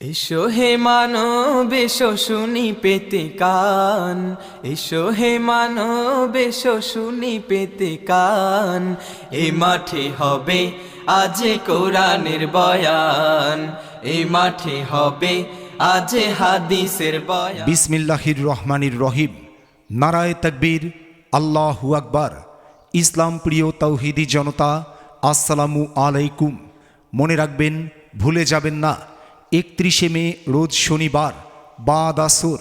এসো হে মানব, এসো শুনি পেতে কান। এসো হে মানব, এসো শুনি পেতে কান। এ মাঠে হবে আজ কোরআনের বয়ান। এ মাঠে হবে আজ হাদিসের বয়ান। বিসমিল্লাহির রহমানির রহিম। নারায় তকবীর, আল্লাহু আকবার। ইসলাম প্রিয় তৌহিদি জনতা, আসসালামু আলাইকুম। মনে রাখবেন, ভুলে যাবেন না। একত্রিশে মে রোজ শনিবার বাদ আসর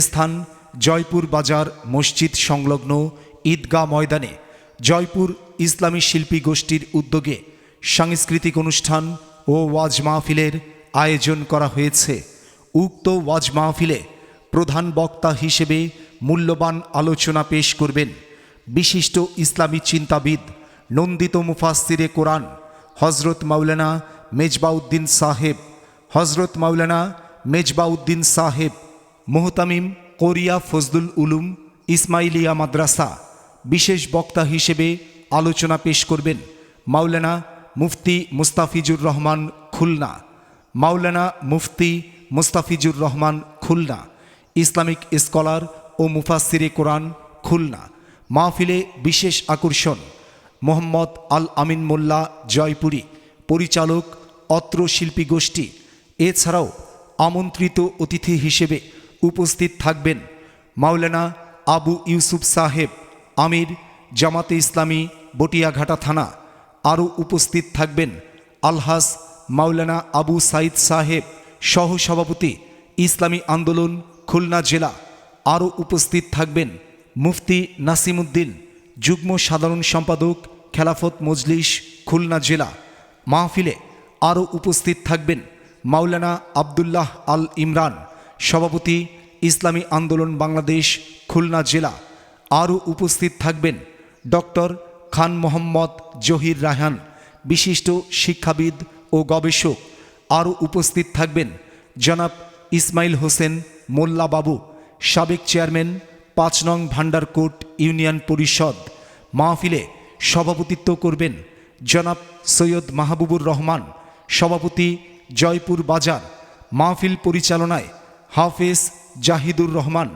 স্থান জয়পুর বাজার মসজিদ সংলগ্ন ঈদগাহ ময়দানে জয়পুর ইসলামী শিল্পী গোষ্ঠীর উদ্যোগে সাংস্কৃতিক অনুষ্ঠান ও ওয়াজ মাহফিলের আয়োজন করা হয়েছে। উক্ত ওয়াজ মাহফিলে প্রধান বক্তা হিসেবে মূল্যবান আলোচনা পেশ করবেন বিশিষ্ট ইসলামী চিন্তাবিদ নন্দিত মুফাসিরে কোরআন হজরত মাওলানা মেজবাউদ্দিন সাহেব। হজরত মাওলানা মেজবাউদ্দিন সাহেব, মোহতামিম কোরিয়া ফজলুল উলুম ইসমাইলিয়া মাদ্রাসা বিশেষ বক্তা হিসেবে আলোচনা পেশ করবেন মাওলানা মুফতি মুস্তাফিজুর রহমান খুলনা, মাওলানা মুফতি মুস্তাফিজুর রহমান খুলনা, ইসলামিক স্কলার ও মুফাসিরে কোরআন খুলনা, মাহফিলে বিশেষ আকর্ষণ, মোহাম্মদ আল আমিন মোল্লা জয়পুরী, পরিচালক অত্র শিল্পী গোষ্ঠী এছাড়াও আমন্ত্রিত অতিথি হিসেবে উপস্থিত থাকবেন মাওলানা আবু ইউসুফ সাহেব, আমির, জামাতে ইসলামী, বটিয়াঘাটা থানা। আরও উপস্থিত থাকবেন আলহাস মাওলানা আবু সাইদ সাহেব সহ সভাপতি ইসলামী আন্দোলন, খুলনা জেলা। আরও উপস্থিত থাকবেন মুফতি নাসিমুদ্দিন, যুগ্ম সাধারণ সম্পাদক, খেলাফত মজলিস, খুলনা জেলা। মাহফিলে আরও উপস্থিত থাকবেন মাওলানা আবদুল্লাহ আল ইমরান, সভাপতি ইসলামী আন্দোলন বাংলাদেশ, খুলনা জেলা। আরও উপস্থিত থাকবেন ডক্টর খান মোহাম্মদ জহির রায়হান, বিশিষ্ট শিক্ষাবিদ ও গবেষক। আরও উপস্থিত থাকবেন জনাব ইসমাইল হোসেন মোল্লা বাবু সাবেক চেয়ারম্যান, পাঁচ নং ভান্ডারকোট ইউনিয়ন পরিষদ। মাহফিলে সভাপতিত্ব করবেন জনাব সৈয়দ মাহবুবুর রহমান, সভাপতি জয়পুর বাজার মাহফিল পরিচালনায় হাফেজ জাহিদুর রহমান,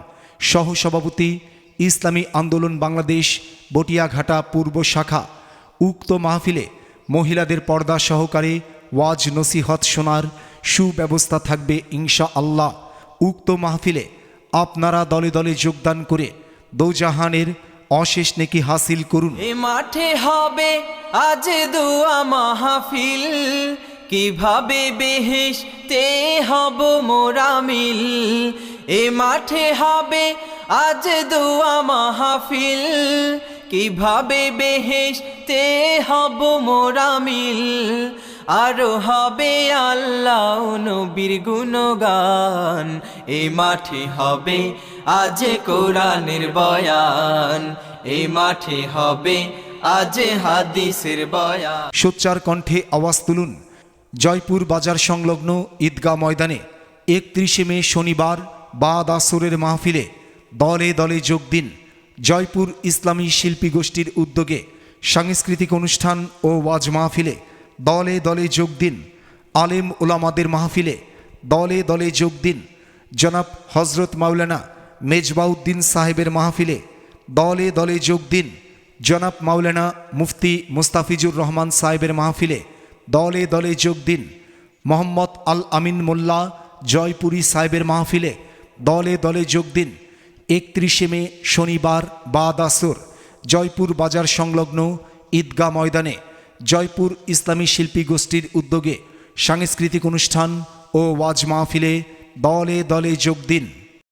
সহসভাপতি ইসলামী আন্দোলন বাংলাদেশ, বটিয়াঘাটা পূর্ব শাখা, উক্ত মাহফিলে মহিলাদের পর্দা সহকারে ওয়াজ নসিহত শোনার সুব্যবস্থা থাকবে ইনশা আল্লাহ উক্ত মাহফিলে আপনারা দলে দলে যোগদান করে দৌজাহানের অশেষ নেকি হাসিল করুন। মাঠে হবে আজ দুয়া মাহফিল। কীভাবে বেহেশতে হব মোরামিল এ মাঠে হবে আজ দুয়া মাহফিল। কীভাবে বেহেশতে হব মোরামিল আরও হবে আল্লাহ নবীর গুণগান। এ মাঠে হবে আজ কোরআনের বয়ান। এ মাঠে হবে আজ হাদিসের বয়ান। সোচ্চার কণ্ঠে আওয়াজ তুলুন। জয়পুর বাজার সংলগ্ন ঈদগাহ ময়দানে একত্রিশে মে শনিবার বাদ আসরের মাহফিলে দলে দলে যোগ দিন জয়পুর ইসলামী শিল্পী গোষ্ঠীর উদ্যোগে সাংস্কৃতিক অনুষ্ঠান ও ওয়াজ মাহফিলে দলে দলে যোগ দিন আলেম ওলামাদের মাহফিলে দলে দলে যোগ দিন জনাব হজরত মাওলানা মেজবাউদ্দিন সাহেবের মাহফিলে দলে দলে যোগ দিন জনাব মাওলানা মুফতি মুস্তাফিজুর রহমান সাহেবের মাহফিলে দলে দলে যোগ দিন। মোহাম্মদ আল আমিন মোল্লা জয়পুরী সাহেবের মাহফিলে দলে দলে যোগ দিন। একত্রিশে মে শনিবার বাদ আসর, জয়পুর বাজার সংলগ্ন ঈদগাহ ময়দানে জয়পুর ইসলামী শিল্পী গোষ্ঠীর উদ্যোগে সাংস্কৃতিক অনুষ্ঠান ও ওয়াজ মাহফিলে দলে দলে যোগ দিন।